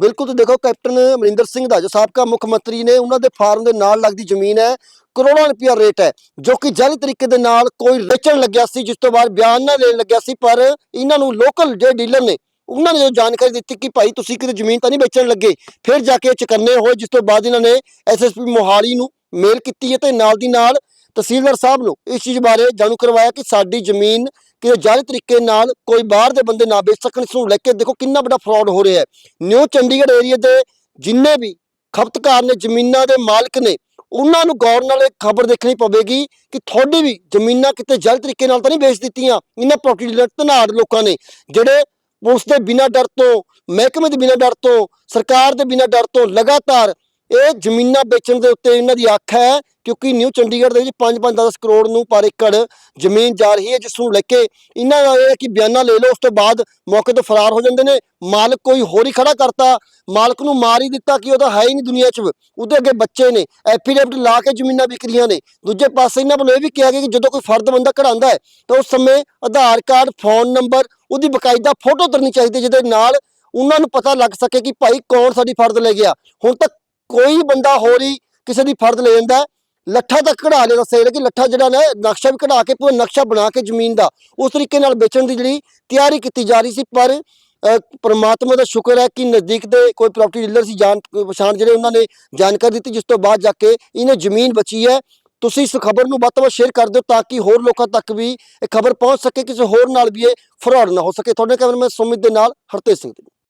ਬਿਲਕੁਲ ਤੁਸੀਂ ਦੇਖੋ, ਕੈਪਟਨ ਅਮਰਿੰਦਰ ਸਿੰਘ ਦਾ, ਜੋ ਸਾਬਕਾ ਮੁੱਖ ਮੰਤਰੀ ਨੇ, ਉਹਨਾਂ ਦੇ ਫਾਰਮ ਦੇ ਨਾਲ ਲੱਗਦੀ ਜ਼ਮੀਨ ਹੈ। ਕਰੋੜਾਂ ਰੁਪਇਆ ਰੇਟ ਹੈ, ਜੋ ਕਿ ਜਾਲੀ ਤਰੀਕੇ ਦੇ ਨਾਲ ਕੋਈ ਵੇਚਣ ਲੱਗਿਆ ਸੀ, ਜਿਸ ਤੋਂ ਬਾਅਦ ਬਿਆਨ ਨਾ ਲੈਣ ਲੱਗਿਆ ਸੀ, ਪਰ ਇਹਨਾਂ ਨੂੰ ਲੋਕਲ ਜਿਹੜੇ ਡੀਲਰ ਨੇ, ਉਹਨਾਂ ਨੇ ਜੋ ਜਾਣਕਾਰੀ ਦਿੱਤੀ ਕਿ ਭਾਈ ਤੁਸੀਂ ਕਿਤੇ ਜ਼ਮੀਨ ਤਾਂ ਨਹੀਂ ਵੇਚਣ ਲੱਗੇ, ਫਿਰ ਜਾ ਕੇ ਚਕੰਨੇ ਹੋਏ, ਜਿਸ ਤੋਂ ਬਾਅਦ ਇਹਨਾਂ ਨੇ ਐਸਐਸਪੀ ਮੋਹਾਲੀ ਨੂੰ ਮੇਲ ਕੀਤੀ ਹੈ ਤੇ ਨਾਲ ਦੀ ਨਾਲ ਤਹਿਸੀਲਦਾਰ ਸਾਹਿਬ ਨੂੰ ਇਸ ਚੀਜ਼ ਬਾਰੇ ਜਾਣੂ ਕਰਵਾਇਆ ਕਿ ਸਾਡੀ ਜ਼ਮੀਨ ਕਿ ਜਾਲੀ ਤਰੀਕੇ ਨਾਲ ਕੋਈ ਬਾਹਰ ਦੇ ਬੰਦੇ ਨਾ ਵੇਚ ਸਕਣ। ਇਸ ਨੂੰ ਲੈ ਕੇ ਦੇਖੋ ਕਿੰਨਾ ਵੱਡਾ ਫਰਾਡ ਹੋ ਰਿਹਾ ਹੈ। ਨਿਊ ਚੰਡੀਗੜ੍ਹ ਏਰੀਆ ਦੇ ਜਿੰਨੇ ਵੀ ਖਪਤਕਾਰ ਨੇ, ਜ਼ਮੀਨਾਂ ਦੇ ਮਾਲਕ ਨੇ, ਉਹਨਾਂ ਨੂੰ ਗੌਰ ਨਾਲ ਇਹ ਖਬਰ ਦੇਖਣੀ ਪਵੇਗੀ ਕਿ ਤੁਹਾਡੀ ਵੀ ਜ਼ਮੀਨਾਂ ਕਿਤੇ ਜਾਇਜ਼ ਤਰੀਕੇ ਨਾਲ ਤਾਂ ਨਹੀਂ ਵੇਚ ਦਿੱਤੀਆਂ। ਇਹਨਾਂ ਪ੍ਰੋਪਰਟੀ ਡੀਲਰ ਧਨਾੜ ਲੋਕਾਂ ਨੇ, ਜਿਹੜੇ ਪੁਲਿਸ ਦੇ ਬਿਨਾਂ ਡਰ ਤੋਂ, ਮਹਿਕਮੇ ਦੇ ਬਿਨਾਂ ਡਰ ਤੋਂ, ਸਰਕਾਰ ਦੇ ਬਿਨਾਂ ਡਰ ਤੋਂ ਲਗਾਤਾਰ ਇਹ ਜ਼ਮੀਨਾਂ ਵੇਚਣ ਦੇ ਉੱਤੇ ਇਹਨਾਂ ਦੀ ਅੱਖ ਹੈ, ਕਿਉਂਕਿ ਨਿਊ ਚੰਡੀਗੜ੍ਹ ਦੇ ਵਿੱਚ 5-5 10 ਕਰੋੜ ਨੂੰ ਪਰ ਏਕੜ ਜ਼ਮੀਨ ਜਾ ਰਹੀ ਹੈ, ਜਿਸ ਨੂੰ ਲੈ ਕੇ ਇਹਨਾਂ ਦਾ ਇਹ ਹੈ ਕਿ ਬਿਆਨਾ ਲੈ ਲਓ, ਉਸ ਤੋਂ ਬਾਅਦ ਮੌਕੇ ਤੋਂ ਫਰਾਰ ਹੋ ਜਾਂਦੇ ਨੇ। ਮਾਲਕ ਕੋਈ ਹੋਰ ਹੀ ਖੜਾ ਕਰਤਾ, ਮਾਲਕ ਨੂੰ ਮਾਰ ਹੀ ਦਿੱਤਾ ਕਿ ਉਹਦਾ ਹੈ ਹੀ ਨਹੀਂ ਦੁਨੀਆ 'ਚ। ਉਹਦੇ ਅੱਗੇ ਬੱਚੇ ਨੇ, ਐਫੀਡੇਵਿਟ ਲਾ ਕੇ ਜ਼ਮੀਨਾਂ ਵਿਕ ਰਹੀਆਂ ਨੇ। ਦੂਜੇ ਪਾਸੇ ਇਹਨਾਂ ਵੱਲੋਂ ਇਹ ਵੀ ਕਿਹਾ ਗਿਆ ਕਿ ਜਦੋਂ ਕੋਈ ਫਰਦ ਬੰਦਾ ਕਢਾਉਂਦਾ ਹੈ, ਤਾਂ ਉਸ ਸਮੇਂ ਆਧਾਰ ਕਾਰਡ, ਫੋਨ ਨੰਬਰ, ਉਹਦੀ ਬਕਾਇਦਾ ਫੋਟੋ ਤਰਨੀ ਚਾਹੀਦੀ ਜਿਹਦੇ ਨਾਲ ਉਹਨਾਂ ਨੂੰ ਪਤਾ ਲੱਗ ਸਕੇ ਕਿ ਭਾਈ ਕੌਣ ਸਾਡੀ ਫਰਦ ਲੈ ਗਿਆ। ਹੁਣ ਤੱਕ ਕੋਈ ਬੰਦਾ ਹੋਰ ਹੀ ਕਿਸੇ ਦੀ ਫਰਦ ਲੈ ਜਾਂਦਾ ਹੈ। ਲੱਠਾ ਤੱਕ ਕਢਾ ਲਿਆ ਸਹੀ ਜਿਹੜਾ ਕਿ ਲੱਠਾ ਜਿਹੜਾ ਨਾ ਨਕਸ਼ਾ ਵੀ ਕਢਾ ਕੇ ਪੂਰਾ ਨਕਸ਼ਾ ਬਣਾ ਕੇ ਜ਼ਮੀਨ ਦਾ ਉਸ ਤਰੀਕੇ ਨਾਲ ਵੇਚਣ ਦੀ ਜਿਹੜੀ ਤਿਆਰੀ ਕੀਤੀ ਜਾ ਰਹੀ ਸੀ। ਪਰ ਅ, ਦਾ ਸ਼ੁਕਰ ਹੈ ਕਿ ਨਜ਼ਦੀਕ ਦੇ ਕੋਈ ਪ੍ਰਾਪਰਟੀ ਡੀਲਰ ਸੀ ਜਾਣ ਪਛਾਣ ਜਿਹੜੇ ਉਹਨਾਂ ਨੇ ਜਾਣਕਾਰੀ ਦਿੱਤੀ ਜਿਸ ਤੋਂ ਬਾਅਦ ਜਾ ਕੇ ਇਹਨੇ ਜ਼ਮੀਨ ਬਚੀ ਹੈ। ਤੁਸੀਂ ਇਸ ਖਬਰ ਨੂੰ ਵੱਧ ਤੋਂ ਵੱਧ ਸ਼ੇਅਰ ਕਰ ਦਿਓ ਤਾਂ ਕਿ ਹੋਰ ਲੋਕਾਂ ਤੱਕ ਵੀ ਇਹ ਖਬਰ ਪਹੁੰਚ ਸਕੇ ਕਿਸੇ ਹੋਰ ਨਾਲ ਵੀ ਇਹ ਫਰਾਡ ਨਾ ਹੋ ਸਕੇ। ਤੁਹਾਡੇ ਕੈਮਰਾਮੈਨ ਸੁਮਿਤ ਦੇ ਨਾਲ ਹਰਤੇਜ ਸਿੰਘ।